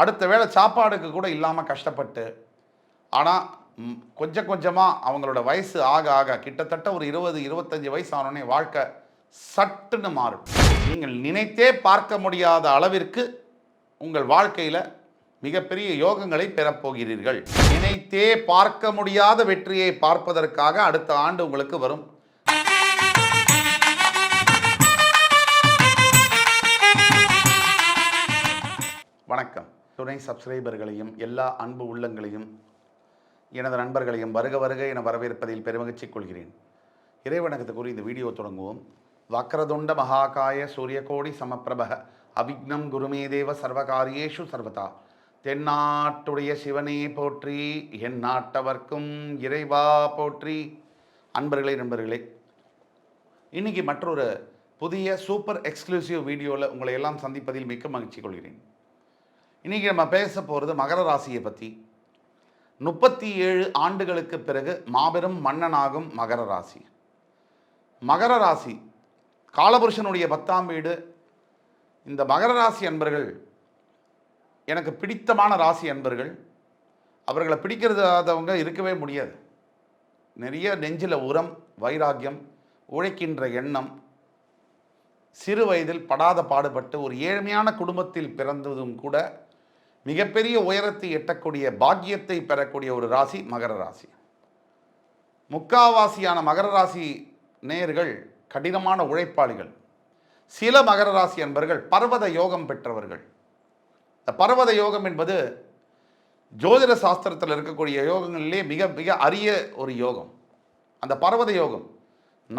அடுத்த வேளை சாப்பாடுக்கு கூட இல்லாமல் கஷ்டப்பட்டு ஆனால் கொஞ்சம் கொஞ்சமாக அவங்களோட வயசு ஆக ஆக கிட்டத்தட்ட ஒரு இருபது இருபத்தஞ்சி வயசு ஆனோடனே வாழ்க்கை சட்டுன்னு மாறும். நீங்கள் நினைத்தே பார்க்க முடியாத அளவிற்கு உங்கள் வாழ்க்கையில் மிகப்பெரிய யோகங்களை பெறப்போகிறீர்கள். நினைத்தே பார்க்க முடியாத வெற்றியை பார்ப்பதற்காக அடுத்த ஆண்டு உங்களுக்கு வரும். வணக்கம். துணை சப்ஸ்கிரைபர்களையும் எல்லா அன்பு உள்ளங்களையும் எனது நண்பர்களையும் வருக வருக என வரவேற்பதில் பெருமகிழ்ச்சி கொள்கிறேன். இறைவணக்கத்துக்குரிய இந்த வீடியோ தொடங்குவோம். வக்ரதுண்ட மகாகாய சூரியகோடி சமப்பிரப அவிக்னம் குருமே தேவ சர்வகாரியேஷு சர்வதா. தென்னாட்டுடைய சிவனே போற்றி என் நாட்டவர்க்கும் இறைவா போற்றி. அன்பர்களே நண்பர்களே இன்னைக்கு மற்றொரு புதிய சூப்பர் எக்ஸ்க்ளூசிவ் வீடியோவில் உங்களை எல்லாம் சந்திப்பதில் மிக்க மகிழ்ச்சி கொள்கிறேன். இன்றைக்கி நம்ம பேச போகிறது மகர ராசியை பற்றி முப்பத்தி ஏழு ஆண்டுகளுக்கு பிறகு மாபெரும் மன்னனாகும் மகர ராசி. மகர ராசி காலபுருஷனுடைய பத்தாம் வீடு. இந்த மகர ராசி அன்பர்கள் எனக்கு பிடித்தமான ராசி அன்பர்கள். அவர்களை பிடிக்கிறதாதவங்க இருக்கவே முடியாது. நிறைய நெஞ்சில் உரம் வைராக்கியம் உழைக்கின்ற எண்ணம். சிறு வயதில் படாத பாடுபட்டு ஒரு ஏழ்மையான குடும்பத்தில் பிறந்ததும் கூட மிகப்பெரிய உயரத்தை எட்டக்கூடிய பாக்கியத்தை பெறக்கூடிய ஒரு ராசி மகர ராசி. முக்காவாசியான மகர ராசி நேர்கள் கடினமான உழைப்பாளிகள். சில மகர ராசி என்பர்கள் பர்வத யோகம் பெற்றவர்கள். இந்த பர்வத யோகம் என்பது ஜோதிட சாஸ்திரத்தில் இருக்கக்கூடிய யோகங்களிலே மிக மிக அரிய ஒரு யோகம். அந்த பர்வத யோகம்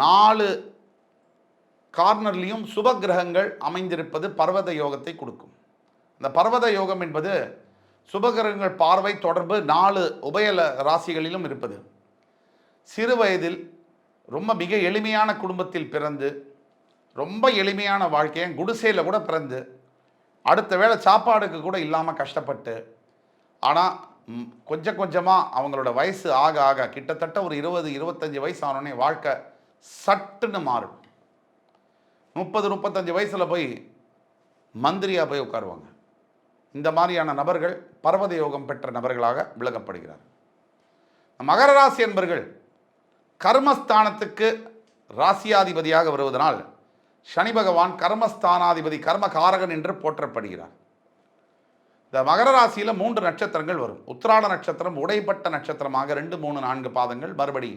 நாலு கார்னர்லேயும் சுப கிரகங்கள் அமைந்திருப்பது பர்வத யோகத்தை கொடுக்கும். இந்த பர்வத யோகம் என்பது சுபகிரகங்கள் பார்வை தொடர்பு நாலு உபயல ராசிகளிலும் இருப்பது. சிறு வயதில் ரொம்ப மிக எளிமையான குடும்பத்தில் பிறந்து ரொம்ப எளிமையான வாழ்க்கையை குடிசையில் கூட பிறந்து அடுத்த வேளை சாப்பாடுக்கு கூட இல்லாமல் கஷ்டப்பட்டு ஆனால் கொஞ்சம் கொஞ்சமாக அவங்களோட வயசு ஆக ஆக கிட்டத்தட்ட ஒரு இருபது இருபத்தஞ்சி வயசு ஆனோடனே வாழ்க்கை சட்டுன்னு மாறும். முப்பது முப்பத்தஞ்சு வயசில் போய் மந்திரியாக போய் உட்காருவாங்க. இந்த மாதிரியான நபர்கள் பர்வத யோகம் பெற்ற நபர்களாக விளக்கப்படுகிறார் மகர ராசி என்பர்கள் கர்மஸ்தானத்துக்கு ராசியாதிபதியாக வருவதனால் சனி பகவான் கர்மஸ்தானாதிபதி கர்மகாரகன் என்று போற்றப்படுகிறார். இந்த மகர ராசியில் மூன்று நட்சத்திரங்கள் வரும். உத்திராட நட்சத்திரம் உடைப்பட்ட நட்சத்திரமாக ரெண்டு மூணு நான்கு பாதங்கள். மறுபடி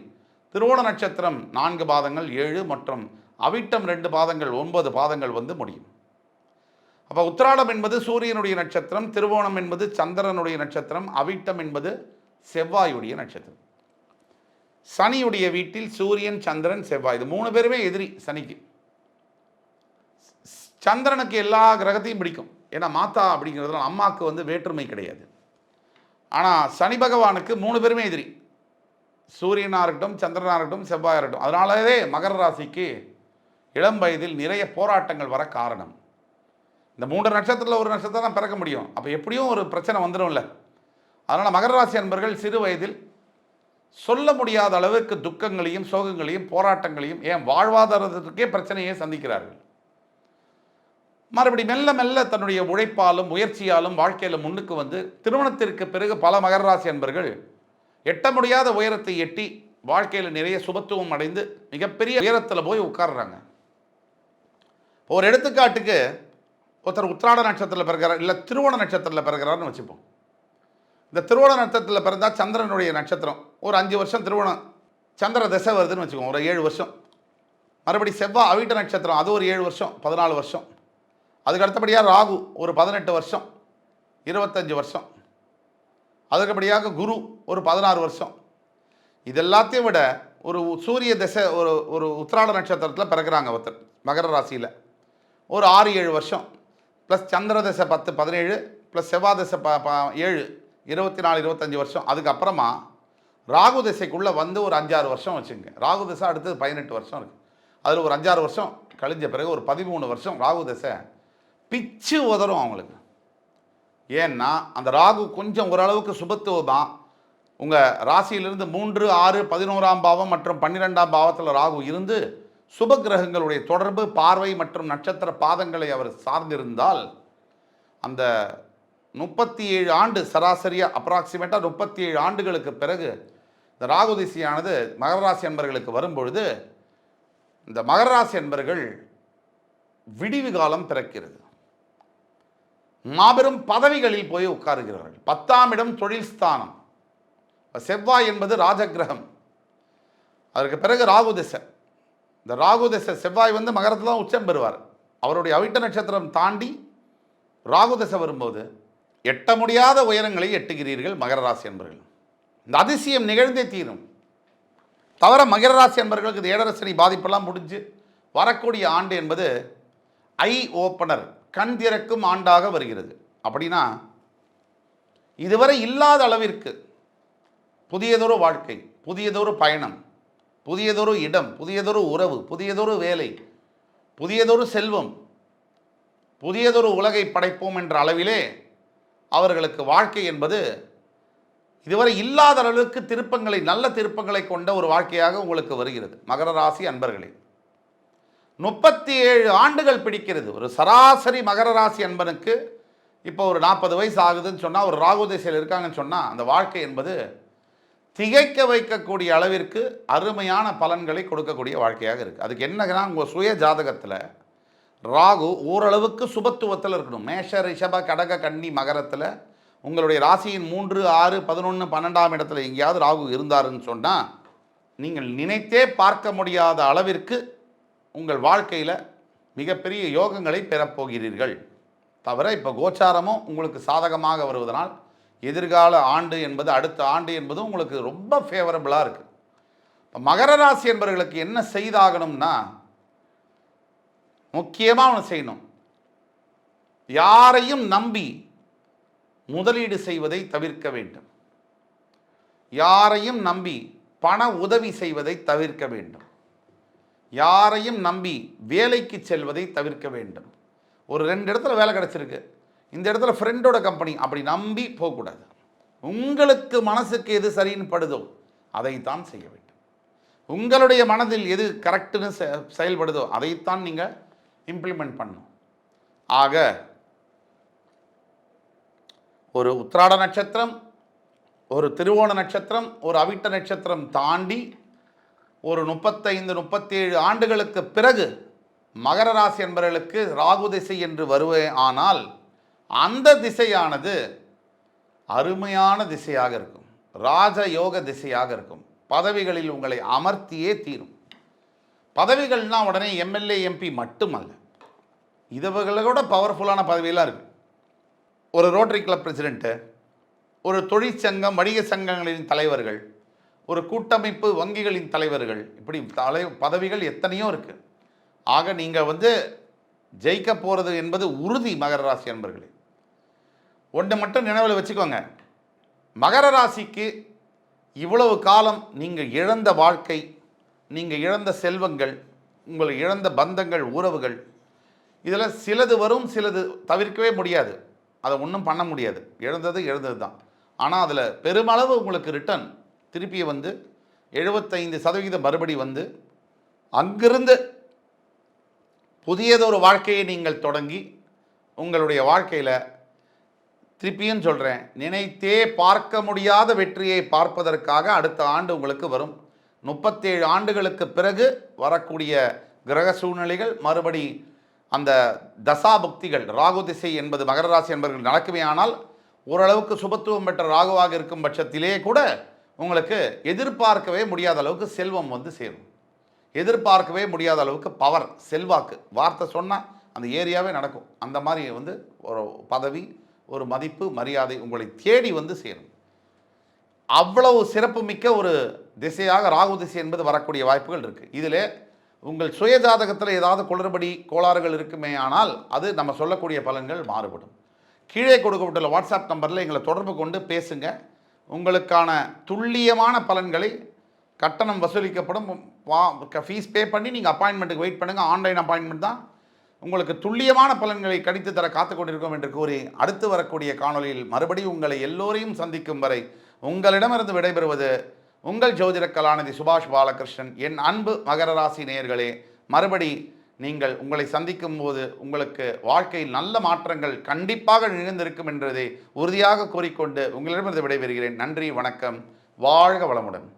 திருவோண நட்சத்திரம் நான்கு பாதங்கள் ஏழு மற்றும் அவிட்டம் ரெண்டு பாதங்கள் ஒன்பது பாதங்கள் வந்து முடியும். அப்போ உத்திராடம் என்பது சூரியனுடைய நட்சத்திரம் திருவோணம் என்பது சந்திரனுடைய நட்சத்திரம் அவிட்டம் என்பது செவ்வாயுடைய நட்சத்திரம். சனியுடைய வீட்டில் சூரியன் சந்திரன் செவ்வாய். இது மூணு பேருமே எதிரி சனிக்கு. சந்திரனுக்கு எல்லா கிரகத்தையும் பிடிக்கும். ஏன்னா மாத்தா அப்படிங்கிறதுல அம்மாவுக்கு வந்து வேற்றுமை கிடையாது. ஆனால் சனி பகவானுக்கு மூணு பேருமே எதிரி. சூரியனாக இருக்கட்டும் சந்திரனாக இருக்கட்டும் செவ்வாயாக இருக்கட்டும். அதனாலவே மகர ராசிக்கு இளம் வயதில் நிறைய போராட்டங்கள் வர காரணம். இந்த மூன்று நட்சத்திரத்தில் ஒரு நட்சத்திரம் தான் பிறக்க முடியும். அப்போ எப்படியும் ஒரு பிரச்சனை வந்துடும்ல அதனால் மகர ராசி அன்பர்கள் சிறு வயதில் சொல்ல முடியாத அளவுக்கு துக்கங்களையும் சோகங்களையும் போராட்டங்களையும் ஏன் வாழ்வாதாரத்திற்கே பிரச்சனையை சந்திக்கிறார்கள். மறுபடி மெல்ல மெல்ல தன்னுடைய உழைப்பாலும் முயற்சியாலும் வாழ்க்கையில் முன்னுக்கு வந்து திருமணத்திற்கு பிறகு பல மகர ராசி அன்பர்கள் எட்ட முடியாத உயரத்தை எட்டி வாழ்க்கையில் நிறைய சுபத்துவம் அடைந்து மிகப்பெரிய உயரத்தில் போய் உட்கார்றாங்க. ஒரு எடுத்துக்காட்டுக்கு ஒருத்தர் உத்திராட நட்சத்திரத்தில் பிறக்கிறார் இல்லை திருவோண நட்சத்திரத்தில் பிறக்கிறாருன்னு வச்சுப்போம். இந்த திருவோண நட்சத்திரத்தில் பிறந்தால் சந்திரனுடைய நட்சத்திரம். ஒரு அஞ்சு வருஷம் திருவோணம் சந்திர திசை வருதுன்னு வச்சுக்கோங்க ஒரு ஏழு வருஷம். மறுபடி செவ்வாய் அவிட்ட நட்சத்திரம் அது ஒரு ஏழு வருஷம் பதினாலு வருஷம். அதுக்கு அடுத்தபடியாக ராகு ஒரு பதினெட்டு வருஷம் இருபத்தஞ்சி வருஷம். அதுக்கபடியாக குரு ஒரு பதினாறு வருஷம். இது எல்லாத்தையும் விட ஒரு சூரிய திசை ஒரு ஒரு உத்திராட நட்சத்திரத்தில் பிறக்கிறாங்க ஒருத்தர் மகர ராசியில். ஒரு ஆறு ஏழு வருஷம். ப்ளஸ் சந்திரதசை பத்து பதினேழு ப்ளஸ் செவ்வாய் ப ப ஏழு இருபத்தி நாலு இருபத்தஞ்சி வருஷம். அதுக்கப்புறமா ராகு திசைக்குள்ளே வந்து ஒரு அஞ்சாறு வருஷம் வச்சுங்க. ராகு திசை அடுத்தது பதினெட்டு வருஷம் இருக்குது அதில் ஒரு அஞ்சாறு வருஷம் கழிஞ்ச பிறகு ஒரு பதிமூணு வருஷம் ராகு திசை பிச்சு உதறும் அவங்களுக்கு. ஏன்னா அந்த ராகு கொஞ்சம் ஓரளவுக்கு சுபத்துவம் தான். உங்கள் ராசியிலிருந்து மூன்று ஆறு பதினோராம் பாவம் மற்றும் பன்னிரெண்டாம் பாவத்தில் ராகு இருந்து சுப கிரகங்களுடைய தொடர்பு பார்வை மற்றும் நட்சத்திர பாதங்களை அவர் சார்ந்திருந்தால் அந்த முப்பத்தி ஏழு ஆண்டு சராசரியாக அப்ராக்சிமேட்டாக முப்பத்தி ஏழு ஆண்டுகளுக்கு பிறகு இந்த ராகு திசையானது மகர ராசி அன்பர்களுக்கு வரும்பொழுது இந்த மகர ராசி அன்பர்கள் விடிவு காலம் பிறக்கிறது. மாபெரும் பதவிகளில் போய் உட்காருகிறார்கள். பத்தாம் இடம் தொழில் ஸ்தானம். செவ்வாய் என்பது ராஜகிரகம் அதற்கு பிறகு ராகு திசை. இந்த ராகு திசை செவ்வாய் வந்து மகரத்தில் தான் உச்சம் பெறுவார். அவருடைய அவிட்ட நட்சத்திரம் தாண்டி ராகு தசை வரும்போது எட்ட முடியாத உயரங்களை எட்டுகிறீர்கள் மகர ராசி என்பர்கள். இந்த அதிசயம் நிகழ்ந்தே தீரும். தவிர மகர ராசி என்பர்களுக்கு ஏடரசனி ஏழரசனி பாதிப்பெல்லாம் முடிஞ்சு வரக்கூடிய ஆண்டு என்பது ஐ ஓப்பனர் கண் திறக்கும் ஆண்டாக வருகிறது. அப்படின்னா இதுவரை இல்லாத அளவிற்கு புதியதொரு வாழ்க்கை புதியதொரு பயணம் புதியதொரு இடம் புதியதொரு உறவு புதியதொரு வேலை புதியதொரு செல்வம் புதியதொரு உலகை படைப்போம் என்ற அளவிலே அவர்களுக்கு வாழ்க்கை என்பது இதுவரை இல்லாத அளவுக்கு திருப்பங்களை நல்ல திருப்பங்களை கொண்ட ஒரு வாழ்க்கையாக உங்களுக்கு வருகிறது. மகர ராசி அன்பர்களே முப்பத்தி ஏழு ஆண்டுகள் பிடிக்கிறது. ஒரு சராசரி மகர ராசி அன்பனுக்கு இப்போ ஒரு நாற்பது வயசு ஆகுதுன்னு சொன்னால் ஒரு ராகு திசையில் இருக்காங்கன்னு சொன்னால் அந்த வாழ்க்கை என்பது திகைக்க வைக்கக்கூடிய அளவிற்கு அருமையான பலன்களை கொடுக்கக்கூடிய வாழ்க்கையாக இருக்குது அதுக்கு என்னன்னா உங்கள் சுய ஜாதகத்தில் ராகு ஓரளவுக்கு சுபத்துவத்தில் இருக்கணும். மேஷ ரிஷப கடக கன்னி மகரத்தில் உங்களுடைய ராசியின் மூன்று ஆறு பதினொன்று பன்னெண்டாம் இடத்துல எங்கேயாவது ராகு இருந்தாருன்னு சொன்னால் நீங்கள் நினைத்தே பார்க்க முடியாத அளவிற்கு உங்கள் வாழ்க்கையில் மிகப்பெரிய யோகங்களை பெறப்போகிறீர்கள். தவிர இப்போ கோச்சாரமும் உங்களுக்கு சாதகமாக வருவதனால் எதிர்கால ஆண்டு என்பது அடுத்த ஆண்டு என்பது உங்களுக்கு ரொம்ப ஃபேவரபிளாக இருக்குது இப்போ மகர ராசி என்பவர்களுக்கு என்ன செய்தாகணும்னா முக்கியமாக ஒன்று செய்யணும். யாரையும் நம்பி முதலீடு செய்வதை தவிர்க்க வேண்டும். யாரையும் நம்பி பண உதவி செய்வதை தவிர்க்க வேண்டும். யாரையும் நம்பி வேலைக்கு செல்வதை தவிர்க்க வேண்டும். ஒரு ரெண்டு இடத்துல வேலை கிடச்சிருக்கு. இந்த இடத்துல ஃப்ரெண்டோட கம்பெனி அப்படி நம்பி போகக்கூடாது. உங்களுக்கு மனசுக்கு எது சரின்னு படுதோ அதைத்தான் செய்ய வேண்டும். உங்களுடைய மனதில் எது கரெக்டுன்னு செ- செயல்படுதோ அதைத்தான் நீங்கள் இம்ப்ளிமெண்ட் பண்ணும் ஆக ஒரு உத்திராட நட்சத்திரம் ஒரு திருவோண நட்சத்திரம் ஒரு அவிட்ட நட்சத்திரம் தாண்டி ஒரு முப்பத்தைந்து முப்பத்தேழு ஆண்டுகளுக்கு பிறகு மகர ராசி என்பவர்களுக்கு ராகு திசை என்று வருவே ஆனால் அந்த திசையானது அருமையான திசையாக இருக்கும். ராஜயோக திசையாக இருக்கும். பதவிகளில் உங்களை அமர்த்தியே தீரும். பதவிகள்னால் உடனே எம்எல்ஏ எம்பி மட்டுமல்ல. இதுகளோட பவர்ஃபுல்லான பதவியெல்லாம் இருக்குது ஒரு ரோட்டரி கிளப் பிரசிடெண்ட்டு ஒரு தொழிற்சங்கம் வணிக சங்கங்களின் தலைவர்கள் ஒரு கூட்டமைப்பு வங்கிகளின் தலைவர்கள் இப்படி தலை பதவிகள் எத்தனையோ இருக்குது ஆக நீங்கள் வந்து ஜெயிக்க போகிறது என்பது உறுதி மகர ராசி அன்பர்களே. ஒன்று மட்டும் நினைவில் வச்சுக்கோங்க. மகர ராசிக்கு இவ்வளவு காலம் நீங்கள் இழந்த வாழ்க்கை நீங்கள் இழந்த செல்வங்கள் உங்கள் இழந்த பந்தங்கள் உறவுகள் இதில் சிலது வரும் சிலது தவிர்க்கவே முடியாது. அதை ஒன்றும் பண்ண முடியாது. இழந்தது இழந்தது தான். ஆனால் அதில் பெருமளவு உங்களுக்கு ரிட்டர்ன் திருப்பி வந்து எழுபத்தைந்து சதவிகிதம் மறுபடி வந்து அங்கிருந்து புதியதொரு வாழ்க்கையை நீங்கள் தொடங்கி உங்களுடைய வாழ்க்கையில் திருப்பியும் சொல்கிறேன் நினைத்தே பார்க்க முடியாத வெற்றியை பார்ப்பதற்காக அடுத்த ஆண்டு உங்களுக்கு வரும். முப்பத்தேழு ஆண்டுகளுக்கு பிறகு வரக்கூடிய கிரக சூழ்நிலைகள் மறுபடி அந்த தசாபுக்திகள் ராகு திசை என்பது மகர ராசி என்பவர்கள் நடக்குமே ஆனால் ஓரளவுக்கு சுபத்துவம் பெற்ற ராகுவாக இருக்கும் பட்சத்திலே கூட உங்களுக்கு எதிர்பார்க்கவே முடியாத அளவுக்கு செல்வம் வந்து சேரும். எதிர்பார்க்கவே முடியாத அளவுக்கு பவர் செல்வாக்கு. வார்த்தை சொன்னால் அந்த ஏரியாவே நடக்கும். அந்த மாதிரி வந்து ஒரு பதவி ஒரு மதிப்பு மரியாதை உங்களை தேடி வந்து சேரும். அவ்வளவு சிறப்புமிக்க ஒரு திசையாக ராகு திசை என்பது வரக்கூடிய வாய்ப்புகள் இருக்குது இதில் உங்கள் சுய ஜாதகத்தில் ஏதாவது குளறுபடி கோளாறுகள் இருக்குமே ஆனால் அது நம்ம சொல்லக்கூடிய பலன்கள் மாறுபடும். கீழே கொடுக்கப்பட்டுள்ள வாட்ஸ்அப் நம்பரில் எங்களை தொடர்பு கொண்டு பேசுங்க. உங்களுக்கான துல்லியமான பலன்களை கட்டணம் வசூலிக்கப்படும். வா ஃபீஸ் பே பண்ணி நீங்கள் அப்பாயின்மெண்ட்டுக்கு வெயிட் பண்ணுங்கள் ஆன்லைன் அப்பாயின்மெண்ட் தான். உங்களுக்கு துல்லியமான பலன்களை கணித்து தர காத்து கொண்டிருக்கோம் என்று கூறி அடுத்து வரக்கூடிய காணொலியில் மறுபடியும் உங்களை எல்லோரையும் சந்திக்கும் வரை உங்களிடமிருந்து விடைபெறுவது உங்கள் ஜோதிட கலாநிதி சுபாஷ் பாலகிருஷ்ணன். என் அன்பு மகர ராசி நேயர்களே மறுபடி நீங்கள் உங்களை சந்திக்கும் போது உங்களுக்கு வாழ்க்கையில் நல்ல மாற்றங்கள் கண்டிப்பாக நிகழ்ந்திருக்கும் என்றதை உறுதியாக கூறிக்கொண்டு உங்களிடமிருந்து விடைபெறுகிறேன். நன்றி வணக்கம். வாழ்க வளமுடன்.